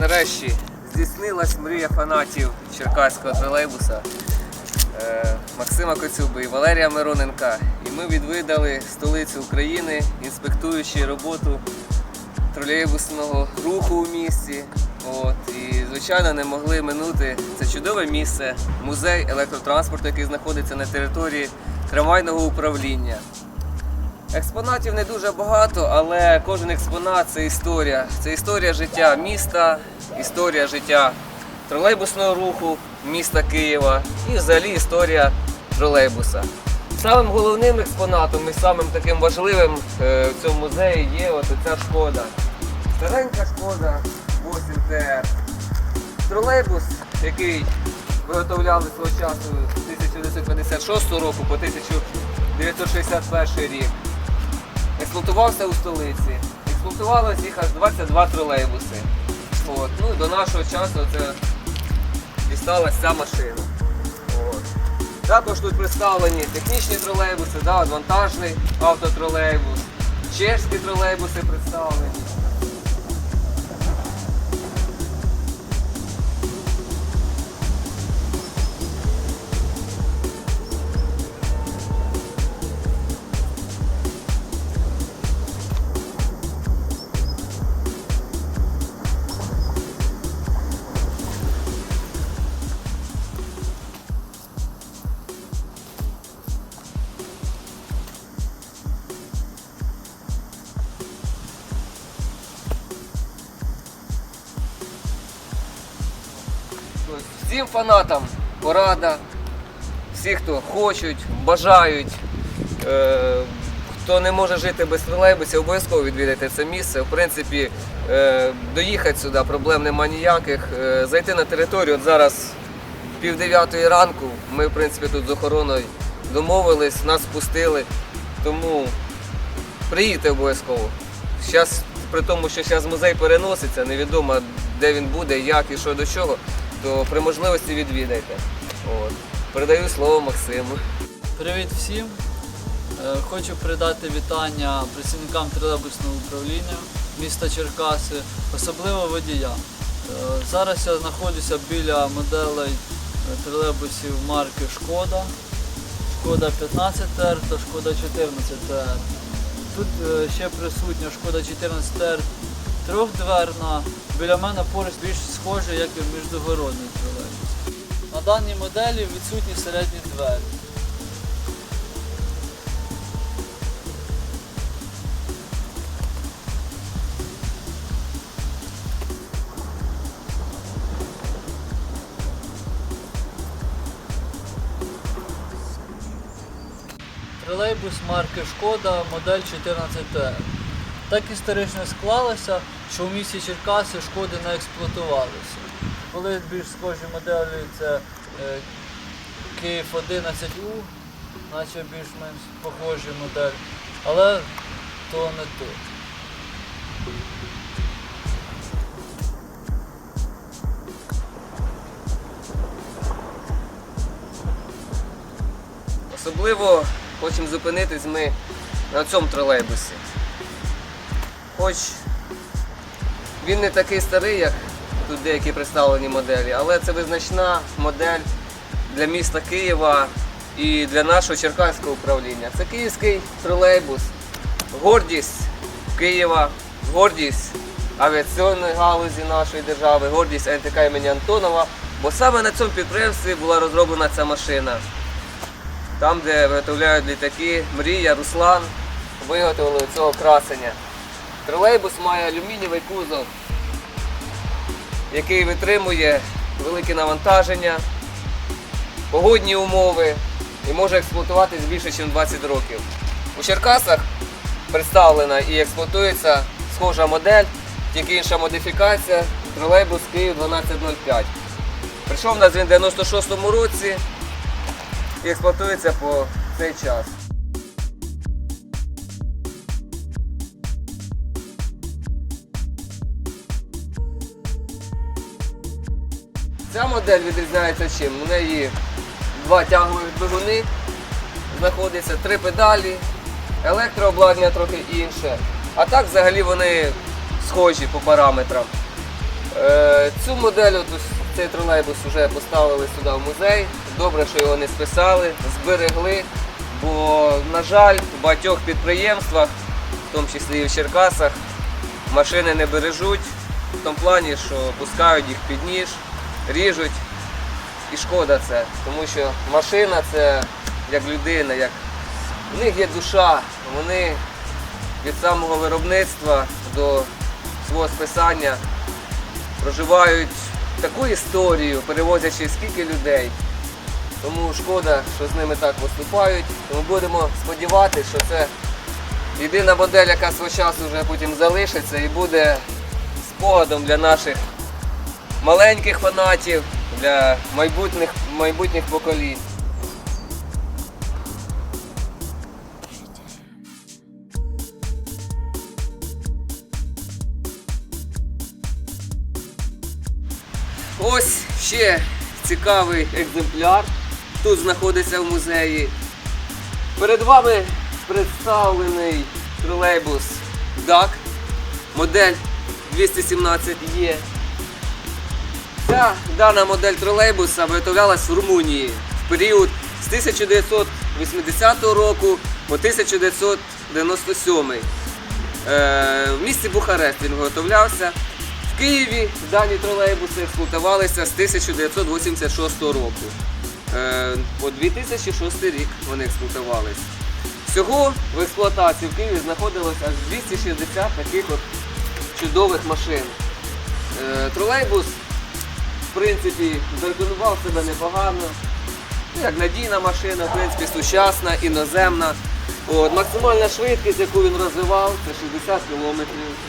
нарешті здійснилась мрія фанатів черкаського тролейбуса е, Максима Коцюби і Валерія Мироненка. І ми відвідали столицю України, інспектуючи роботу тролейбусного руху у місті. От, і, звичайно, не могли минути це чудове місце, музей електротранспорту, який знаходиться на території трамвайного управління. Експонатів не дуже багато, але кожен експонат це історія. Це історія життя міста, історія життя тролейбусного руху міста Києва і взагалі історія тролейбуса. Самим головним експонатом і самим таким важливим е, в цьому музеї є от ця шкода. Старенька шкода 8 ТР. Тролейбус, який виготовляли свого часу з 1956 року по 1961 рік. Експлуатувався у столиці. Експлуатувалося їх аж 22 тролейбуси. От. Ну, і до нашого часу це дісталася ця машина. От. Також тут представлені технічні тролейбуси, да, вантажний автотролейбус, чешські тролейбуси представлені. Всім фанатам порада, всі, хто хочуть, бажають, е, хто не може жити без тролейбусів, обов'язково відвідайте це місце. В принципі, е, доїхати сюди проблем нема ніяких. Е, зайти на територію, от зараз пів дев'ятої ранку, ми в принципі тут з охороною домовились, нас спустили. Тому приїдьте обов'язково. Зараз, при тому, що зараз музей переноситься, невідомо де він буде, як і що до чого, то при можливості відвідайте. От. Передаю слово Максиму. Привіт всім! Е, Хочу передати вітання працівникам тролейбусного управління міста Черкаси, особливо водіям. Е, Зараз я знаходжуся біля моделей е, тролейбусів марки Шкода, Шкода 15 ТР та Шкода 14 ТР. Тут ще присутня Шкода 14 ТР трьохдверна. Біля мене поруч більш схоже, як і міждогородний тролейбус. На даній моделі відсутні середні двері. Тролейбус марки Шкода, модель 14Т. Так історично склалося, що в місті Черкаси шкоди не експлуатувалися. Були більш схожі моделі, це е, Київ 11У, наче більш-менш похожі модель, але то не тут. Особливо хочемо зупинитись ми на цьому тролейбусі. Хоч він не такий старий, як тут деякі представлені моделі, але це визначна модель для міста Києва і для нашого черкаського управління. Це київський тролейбус, гордість Києва, гордість авіаційної галузі нашої держави, гордість НТК імені Антонова. Бо саме на цьому підприємстві була розроблена ця машина. Там, де виготовляють літаки, Мрія, Руслан виготовили цього красення. Тролейбус має алюмінієвий кузов, який витримує велике навантаження, погодні умови і може експлуатуватись більше, ніж 20 років. У Черкасах представлена і експлуатується схожа модель, тільки інша модифікація, тролейбус Київ 1205. Прийшов у нас він в 96-му році і експлуатується по цей час. Ця модель відрізняється чим? У неї два тягові двигуни, знаходяться три педалі, електрообладнання трохи інше. А так взагалі вони схожі по параметрам. Е, Цю модель, ось цей тролейбус вже поставили сюди в музей. Добре, що його не списали, зберегли. Бо, на жаль, в багатьох підприємствах, в тому числі і в Черкасах, машини не бережуть в тому плані, що пускають їх під ніж, ріжуть. І шкода це, тому що машина це як людина, як в них є душа, вони від самого виробництва до свого списання проживають таку історію, перевозячи скільки людей. Тому шкода, що з ними так поступають. Тому будемо сподіватися, що це єдина модель, яка свого часу вже потім залишиться і буде спогадом для наших маленьких фанатів, для майбутніх, майбутніх поколінь. Ось ще цікавий екземпляр. Тут знаходиться в музеї. Перед вами представлений тролейбус DAC, модель 217E. Ця дана модель тролейбуса виготовлялась в Румунії в період з 1980 року по 1997. Е, В місті Бухарест він виготовлявся. В Києві дані тролейбуси експлуатувалися з 1986 року. Е, По 2006 рік вони експлуатувалися. Всього в експлуатації в Києві знаходилося аж 260 таких от чудових машин. Е, Тролейбус, в принципі, зарекомендував себе непогано. Ну, Як надійна машина, в принципі, сучасна, іноземна. От, максимальна швидкість, яку він розвивав, це 60 км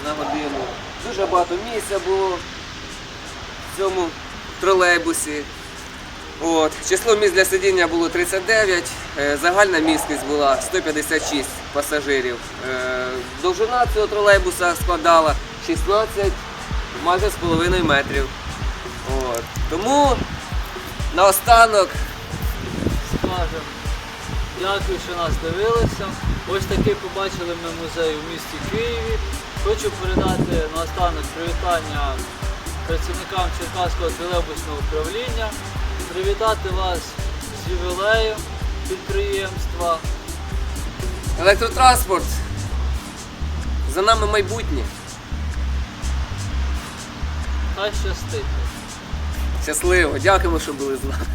на годину. Дуже багато місця було в цьому тролейбусі. От. Число місць для сидіння було 39, е, загальна міськість була 156 пасажирів. Е, Довжина цього тролейбуса складала 16 майже з половиною метрів. От. Тому наостанок Скажемо, дякую, що нас дивилися. Ось такий побачили ми музей у місті Києві. Хочу передати наостанок привітання працівникам Черкаського тролейбусного управління, привітати вас з ювілеєм підприємства. електротранспорт. За нами майбутнє. Хай щастить. Щасливо. Дякуємо, що були з нами.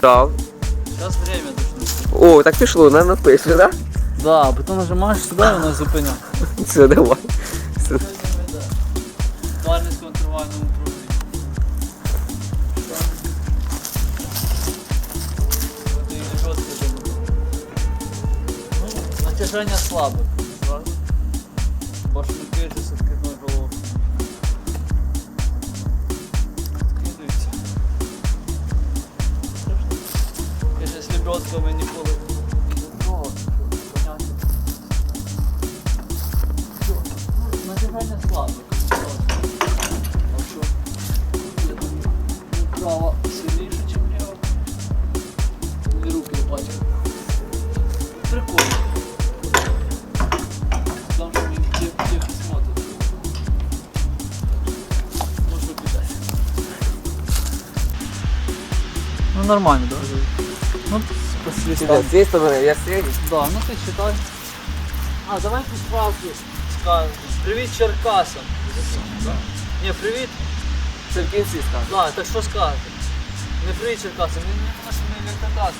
Так. Зараз время. О, так пішло, не напише, так? Да, а потім нажимаєш сюди, воно зупиняє. Все, давай. І жорстко думаю. Ну, натяження слабе. Башмаки зі відкидною головою. Відкидуються. Я ще з лебедками ніколи не трогав, щоб поняти. Натяження. А що? Право сильніше, Ну нормально, да? Ну, спасибо. З цієї сторони, я сидів. Да, ну ти читай. А, давай по справку скажемо. Привіт Черкасам. Ні, привіт. Це в кінці скажу. Да, так що скажете? Не привіт Черкасам, він не може не Черкаси.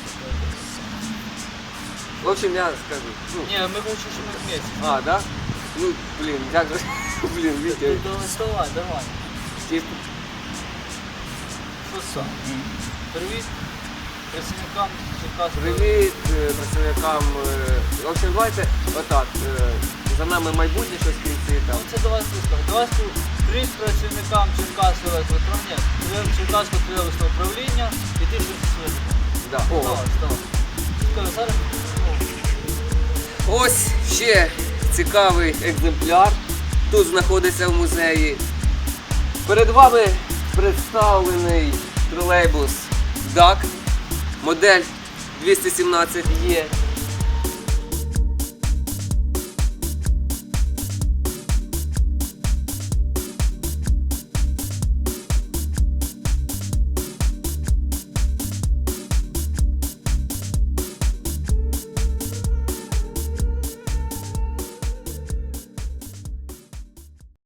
В общем, я скажу. Ну, Ні, ми хочемо, щоб ми вместе. а, да? Ну, блін, як же. Блін, Вітя. Ти давай, вставай, давай. чисто. Що сам? Привіт працівникам Черкаського. Привіт е, працівникам. е, В общем, давайте отак. е, За нами майбутнє щось в кінці там. Ну це давай ти скажи. Давай скажу. Привіт працівникам Черкаського електроуправління, Черкаського тролейбусного управління і ти щось. Да. О. Давай, вставай. Скажи, зараз. ну, Ось ще цікавий екземпляр. Тут знаходиться в музеї. Перед вами представлений тролейбус DAC, модель 217E.